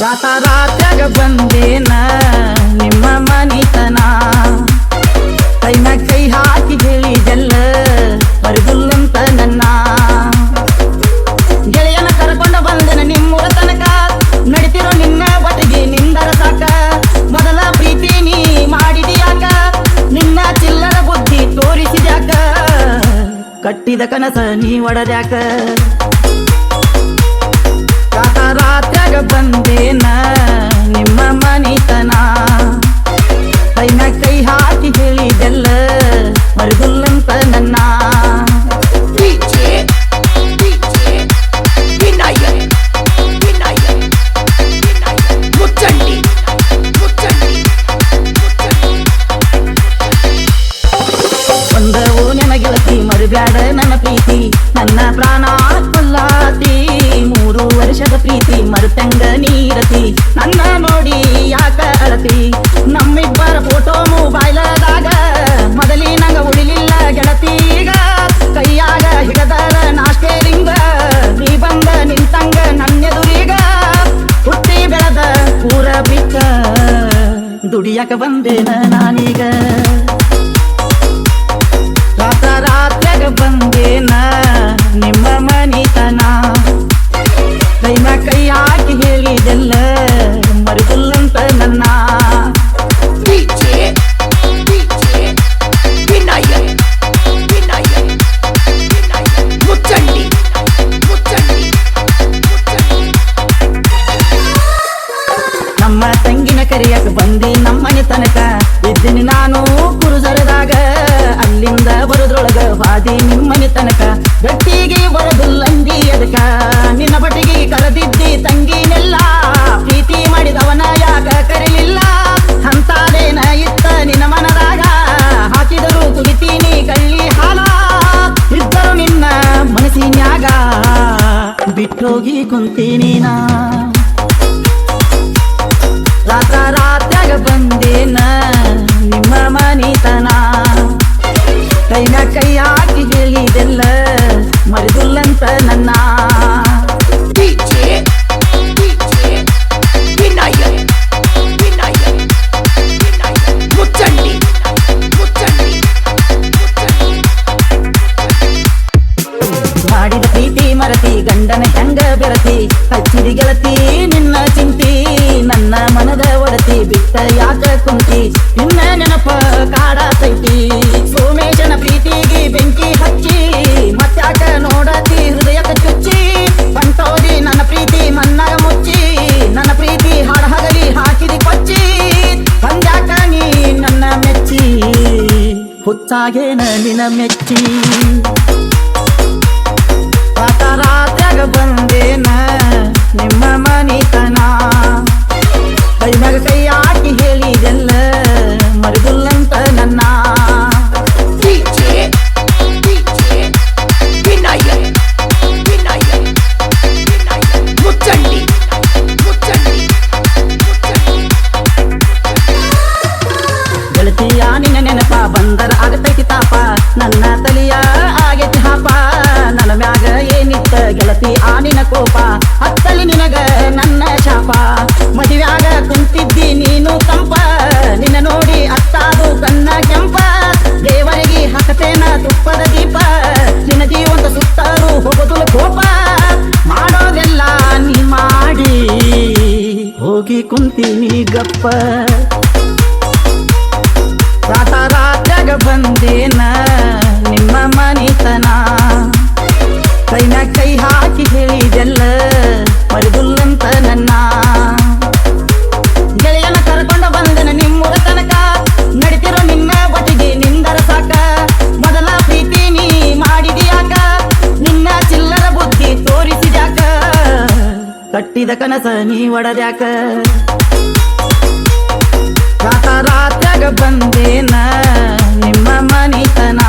ರಾತ ರಾತ್ಯಾಗ ಬಂದೇನ ನಿಮ್ಮ ಮನಿತನ? ಕೈನ ಕೈ ಹಾಕಿ ಹೇಳಿದೆಲ್ಲ ಬರೆದುಲ್ಲಂತ ನನ್ನ. ಗೆಳೆಯನ ಕರ್ಕೊಂಡು ಬಂದನ ನಿಮ್ಮೂರ ತನಕ. ನಡಿತಿರೋ ನಿನ್ನ ಒಟ್ಟಿಗೆ ನಿಂದರ ಸಾಕ. ಮೊದಲ ಪ್ರೀತಿ ನೀ ಮಾಡಿದ್ಯಾಕ? ನಿನ್ನ ಚಿಲ್ಲರ ಬುದ್ಧಿ ತೋರಿಸಿದ್ಯಾಕ? ಕಟ್ಟಿದ ಕನಸ ನೀ ಒಡದ್ಯಾಕ? ರಾತ್ಯಾಗ ಬಂದೇನ ನಿಮ್ಮ ಮನಿತನ? ಕೈನ ಕೈ ಹಾಕಿ ಹೇಳಿದೆಲ್ಲ ಮರುಗುಲ್ಲಂತ ನನ್ನ. ಒಂದವು ನನಗೆಳತಿ ಮರುಬ್ಯಾಡ ನನ್ನ ಪ್ರೀತಿ ನನ್ನ ಪ್ರಾಣ ಕೊಲ್ಲಾತಿ. ವರ್ಷದ ಪ್ರೀತಿ, ಮರುತಂಗ ನೀರತಿ. ನನ್ನ ನೋಡಿ ಯಾಕ ಅಳತಿ? ನಮ್ಮಿಬ್ಬರ ಫೋಟೋ ಮೊಬೈಲದಾಗ ಮೊದಲಿ ನಂಗ ಉಳಿಲಿಲ್ಲ ಈಗ ಕೈಯಾಗ ಹಿಡದರ ನಾಷ್ಟೇರಿಂಗ ನೀ ಬಂದ ನಿಂತಂಗ ನನ್ನೆದುರೀಗ ಹುಟ್ಟಿ ಬೆಳೆದ ಪೂರ ಬಿಟ್ಟ ದುಡಿಯಕ ಬಂದೇನ ನಾನೀಗ. ರಾತ ರಾತ್ಯಾಗ ಬಂದೇನ ನಿಮ್ಮ ಮನಿತನ. ಕೈನ ಕೈ ಹಾಕಿ ಹೇಳಿದೆಲ್ಲ ಮರುಗುಲ್ಲಂತ ನನ್ನ ನಮ್ಮ ತಂಗಿನ ಕರಿಯಕ ಬಂದಿ ನಮ್ಮನೆ ತನಕ. ಇದ್ದೀನಿ ನಾನು ಕುರುಜರದಾಗ ಅಲ್ಲಿಂದ ಬರುದ್ರೊಳಗ ಹಾದಿ ನಿಮ್ಮನೆ ತನಕ. ಗಟ್ಟಿಗೆ ಕುಂತೀನಿ ನಾ ರಾತ ರಾತ್ಯಾಗ ಬಂದೇನ ನಿಮ್ಮ ಮನಿತನ? ಕೈನ ಕೈ ಹಾಕಿ ಹೇಳಿದೆಲ್ಲ ಮರಿದುಲ್ಲಂತ ನನ್ನ? ಪ್ರೀತಿ ಮರತಿ, ಗಂಡನ ಹೆಂಗ ಬೆರತಿ. ಹಚ್ಚಿರಿ ಗೆಳತಿ, ನಿನ್ನ ಚಿಂತಿ, ನನ್ನ ಮನದ ಒಡತಿ. ಬಿಟ್ಟ ಯಾಕ ಕುಂತಿ, ನಿನ್ನ ನೆನಪ ಕಾಡ ಸೈತಿ. ಸೋಮೇಶನ ಪ್ರೀತಿಗೆ ಬೆಂಕಿ ಹಚ್ಚಿ ಮತ್ತಾಕ ನೋಡತಿ ಹೃದಯಕ ಚುಚ್ಚಿ. ಕಂಟೋದಿ ನನ್ನ ಪ್ರೀತಿ ಮನ್ನ ಮುಚ್ಚಿ, ನನ್ನ ಪ್ರೀತಿ ಹಾಡ ಹಗಲಿ ಹಾಕಿದಿ ಕೊಚ್ಚಿ. ಬಂದ್ಯಾಕ ನೀ ನನ್ನ ಮೆಚ್ಚಿ? ಹುಚ್ಚಾಗೇನ ನಿನ್ನ ಮೆಚ್ಚಿ? ಬಂದೇನ? ನಿಮ್ಮ ಮನಿತನ? ಕೈನಾಗ ಕೈ ಹಾಕಿ ಹೇಳಿದೆಲ್ಲ ಮರಿದುಲ್ಲಂತ ನನ್ನ. DJ, DJ, Vinayak, Vinayak, Vinayak. ಮುಚ್ಚಂಡಿ ಮುಚ್ಚಂಡಿ ಮುಚ್ಚಂಡಿ ಗೆಳತಿಯ ನಿನ್ನ ನೆನಪ ಬಂದರ ಆಗತೈತಿ ತಾಪ. ನನ್ನ ತಲಿಯ ಗೆಳತಿ, ಆ ಕೋಪ. ಹತ್ತಲಿ ನಿನಗ ನನ್ನ ಶಾಪ. ಮದುವ್ಯಾಗ ಕುಂತಿದ್ದಿ ನೀನು ಕಂಪ ನಿನ್ನ ನೋಡಿ ಅತ್ತಾದು ಕನ್ನ ಕೆಂಪ. ದೇವರಿಗೆ ಹಾಕತೇನ ತುಪ್ಪದ ದೀಪ. ನಿನ್ನ ಜೀವಂತ ಸುತ್ತಾರು ಹೋಗೋದು ಕೋಪ. ಮಾಡೋದೆಲ್ಲ ನೀ ಮಾಡಿ. ಹೋಗಿ ಕುಂತೀನಿ ಗಪ್ಪ. ರಾತ ರಾತ್ಯಾಗ ಬಂದೇನ? ಕೈ ಹಾಕಿ ಹೇಳಿದೆಲ್ಲ ಪಡೆದುಲ್ಲಂತ ನನ್ನ ಗೆಳೆಯನ ಕರ್ಕೊಂಡು ಬಂದನ ನಿಮ್ಮೂರ ತನಕ. ನಡೀತಿರೋ ನಿನ್ನ ಬಟಿಗೆ ನಿಂದರ ಸಾಕ. ಮೊದಲ ಪ್ರೀತಿ ನೀ ಮಾಡಿದ್ಯಾಕ? ನಿನ್ನ ಚಿಲ್ಲರ ಬುದ್ಧಿ ತೋರಿಸಿದ್ಯಾಕ? ಕಟ್ಟಿದ ಕನಸ ನೀ ಒಡದ್ಯಾಕ? ರಾತ ರಾತ್ಯಾಗ ಬಂದೇನ ನಿಮ್ಮ ಮನಿತನ?